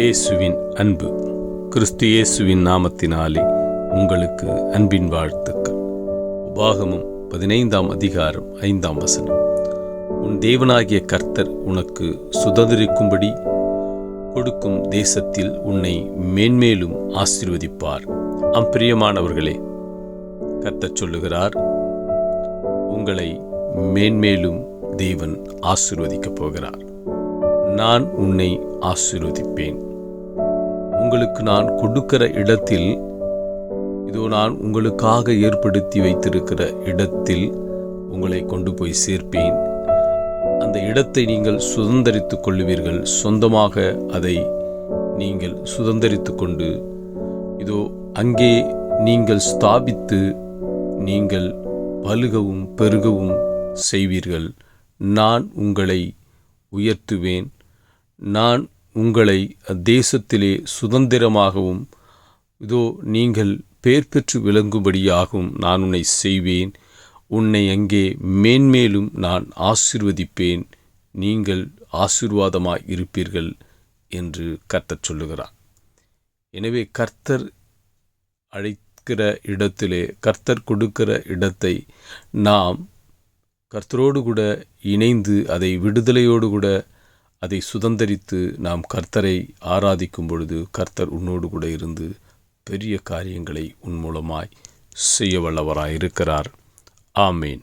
இயேசுவின் அன்பு. கிறிஸ்து இயேசுவின் நாமத்தினாலே உங்களுக்கு அன்பின் வாழ்த்துக்கள். உபாகமும் பதினைந்தாம் அதிகாரம் ஐந்தாம் வசனம். உன் தேவனாகிய கர்த்தர் உனக்கு சுதந்திரிக்கும்படி கொடுக்கும் தேசத்தில் உன்னை மேன்மேலும் ஆசீர்வதிப்பார். அம்பிரியமானவர்களே கர்த்தர் சொல்லுகிறார் உங்களை மேன்மேலும் தேவன் ஆசீர்வதிக்கப் போகிறார். நான் உன்னை ஆசீர்வதிப்பேன். உங்களுக்கு நான் கொடுக்கிற இடத்தில் இதோ நான் உங்களுக்காக ஏற்படுத்தி வைத்திருக்கிற இடத்தில் உங்களை கொண்டு போய் சேர்ப்பேன். அந்த இடத்தை நீங்கள் சுதந்தரித்துக் கொள்ளுவீர்கள். சொந்தமாக அதை நீங்கள் சுதந்திரித்து கொண்டு இதோ அங்கே நீங்கள் ஸ்தாபித்து நீங்கள் பழுகவும் பெருகவும் செய்வீர்கள். நான் உங்களை உயர்த்துவேன். நான் உங்களை தேசத்திலே சுதந்திரமாகவும் இதோ நீங்கள் பேர் பெற்று விளங்கும்படியாகவும் நான் உன்னை செய்வேன். உன்னை அங்கே மேன்மேலும் நான் ஆசிர்வதிப்பேன். நீங்கள் ஆசீர்வாதமாய் இருப்பீர்கள் என்று கர்த்தர் சொல்லுகிறார். எனவே கர்த்தர் அழைக்கிற இடத்திலே கர்த்தர் கொடுக்கிற இடத்தை நாம் கர்த்தரோடு கூட இணைந்து அதை விடுதலையோடு கூட அதை சுதந்தரித்து நாம் கர்த்தரை ஆராதிக்கும் பொழுது கர்த்தர் உன்னோடு கூட இருந்து பெரிய காரியங்களை உன் மூலமாய் செய்ய வல்லவராயிருக்கிறார். ஆமேன்.